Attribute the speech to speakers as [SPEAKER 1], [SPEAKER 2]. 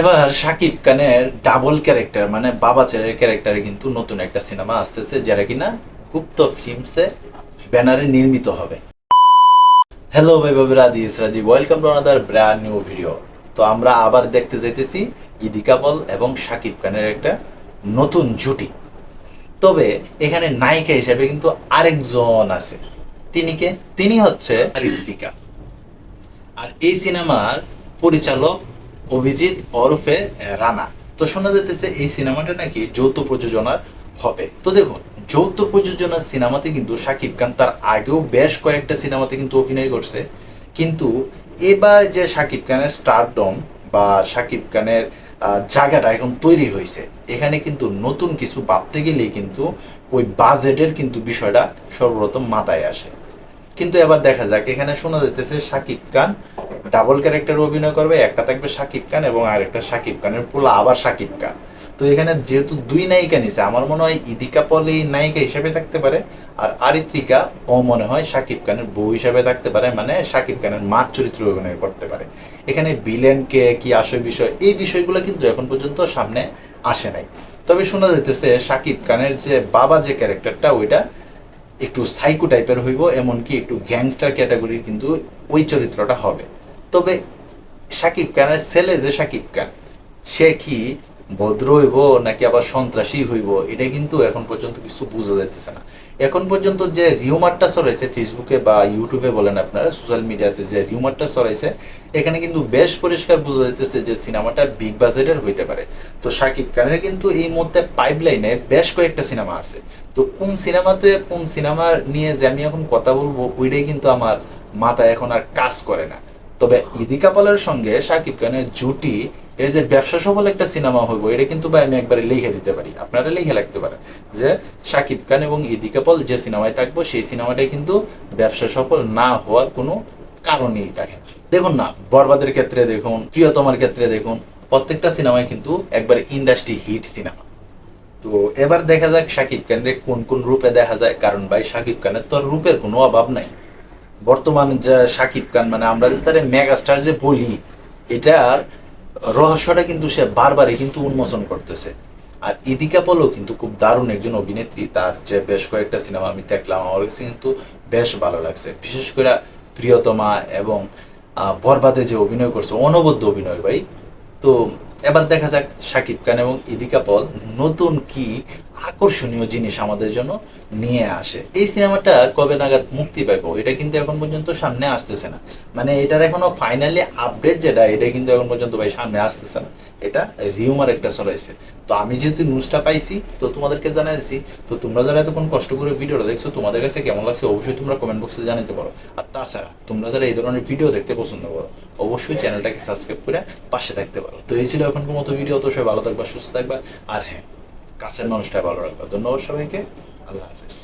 [SPEAKER 1] এবার শাকিব খানের double character মানে বাবা ছেলের ক্যারেক্টারে কিন্তু নতুন একটা সিনেমা আসতেছে, যারা কিনা গুপ্ত ফিল্মসে ব্যানারে নির্মিত হবে। হ্যালো ভাই বাবু রাধি ইসরাজি welcome to another brand new video তো আমরা আবার দেখতে যাইতেছি ইদি কাপল এবং শাকিব খানের একটা নতুন জুটি। তবে এখানে নায়িকা হিসেবে কিন্তু আরেকজন আছে। তিনি কে? তিনি হচ্ছে ঋতিকা আর এই সিনেমার পরিচালক অভিজিৎ, ওরফে রানা। তো শোনা যেতেছে এই সিনেমাটা নাকি যৌথ প্রযোজনার হবে। তো দেখুন, যৌথ প্রযোজনার সিনেমাতে কিন্তু শাকিব খান তার আগেও বেশ কয়েকটা সিনেমাতে কিন্তু অভিনয় করছে। কিন্তু এবার যে শাকিব খানের স্টারডম বা শাকিব খানের জায়গাটা এখন তৈরি হয়েছে, এখানে কিন্তু নতুন কিছু ভাবতে গেলেই কিন্তু ওই বাজেটের কিন্তু বিষয়টা সর্বপ্রথম মাথায় আসে। কিন্তু এবার দেখা যাক, এখানে শোনা যাইতেছে শাকিব খান ডাবল ক্যারেক্টার অভিনয় করবে, একটা থাকবে শাকিব খান এবং আরেকটা শাকিব খানের পোলা আবার শাকিব খান। তো এখানে যেহেতু দুই নায়িকা নিছে, আমার মনে হয় ইদিকা পলি নায়িকা হিসেবে থাকতে পারে আর আরিত্রিকা ও মনে হয় শাকিব খানের বউ হিসেবে থাকতে পারে মানে শাকিব খানের মার চরিত্র অভিনয় করতে পারে। এখানে ভিলেন কে, কি আসল বিষয়, এই বিষয়গুলো কিন্তু এখন পর্যন্ত সামনে আসে নাই। তবে শোনা যাইতেছে শাকিব খানের যে বাবা যে ক্যারেক্টারটা, ওইটা একটু সাইকো টাইপের হইব, এমনকি একটু গ্যাংস্টার ক্যাটাগরির কিন্তু ওই চরিত্রটা হবে। তবে সাকিব খানের ছেলে যে সাকিব খান, সে কি ভদ্র হইব নাকি আবার সন্ত্রাসী হইব, এটা কিন্তু এখন পর্যন্ত কিছু বোঝা যাইতেছে না। এখন পর্যন্ত যে রিউমারটা ছড়াইছে ফেসবুকে বা ইউটিউবে বলেন আপনারা, সোশ্যাল মিডিয়াতে যে রিউমারটা ছড়াইছে, এখানে কিন্তু বেশ পরিষ্কার বোঝা যাইতেছে যে সিনেমাটা বিগ বাজেটের হইতে পারে। তো শাকিব খানের কিন্তু এই মধ্যে পাইপ লাইনে বেশ কয়েকটা সিনেমা আছে। তো কোন সিনেমাতে, কোন সিনেমা নিয়ে যে আমি এখন কথা বলব, ওইটাই কিন্তু আমার মাথায় এখন আর কাজ করে না। তবে ইদি কাপালের সঙ্গে শাকিব খানের জুটি, এই যে ব্যবসা সফল একটা সিনেমা হইব, এটা কিন্তু ভাই আমি একবারে লিখে দিতে পারি। আপনারা লিখে রাখতে পারেন যে শাকিব খান এবং ইদি কাপাল যে সিনেমায় থাকব, সেই সিনেমাটাই কিন্তু ব্যবসা সফল না হওয়ার কোনো কারণেই থাকে দেখুন না, বরবাদের ক্ষেত্রে দেখুন, প্রিয়তমার ক্ষেত্রে দেখুন, প্রত্যেকটা সিনেমায় কিন্তু একবারে ইন্ডাস্ট্রি হিট সিনেমা তো এবার দেখা যাক শাকিব খানের কোন কোন রূপে দেখা যায়, কারণ ভাই শাকিব খানের তো রূপের কোনো অভাব নাই। বর্তমান যে শাকিব খান মানে আমরা যে তার মেগাস্টার যে বলি, এটার রহস্যটা কিন্তু সে বারবারই কিন্তু উন্মোচন করতেছে। আর ইদিকা পলও কিন্তু খুব দারুণ একজন অভিনেত্রী, তার যে বেশ কয়েকটা সিনেমা আমি দেখলাম, আমার কাছে কিন্তু বেশ ভালো লাগছে। বিশেষ করে প্রিয়তমা এবং বরবাদে যে অভিনয় করছে, অনবদ্য অভিনয় ভাই। তো এবার দেখা যাক শাকিব খান এবং ইদিকা পল নতুন কি আকর্ষণীয় জিনিস আমাদের জন্য নিয়ে আসে। এই সিনেমাটা কবে নাগাদ মুক্তি পাইবো, এটা কিন্তু এখন পর্যন্ত সামনে আসতেছে না। মানে এটার এখনও ফাইনালি আপডেট যেটা, এটা কিন্তু এখন পর্যন্ত ভাই সামনে আসতেছে না। এটা রিউমার একটা চলাইছে তো আমি যেহেতু নিউজটা পাইছি, তো তোমাদেরকে জানাইছি, তো তোমরা যারা এতক্ষণ কষ্ট করে ভিডিওটা দেখছ, তোমাদের কাছে কেমন লাগছে অবশ্যই তোমরা কমেন্ট বক্সে জানাতে পারো। আর তাছাড়া, তোমরা যারা এই ধরনের ভিডিও দেখতে পছন্দ করো, অবশ্যই চ্যানেলটাকে সাবস্ক্রাইব করে পাশে থাকতে পারো। তো এই ছিল এখনকার মতো ভিডিও তো সবাই ভালো থাকবা, সুস্থ থাকবা। আর হ্যাঁ কাছের মানুষটা ভালো রাখবা। ধন্যবাদ সবাইকে। আল্লাহ হাফিজ।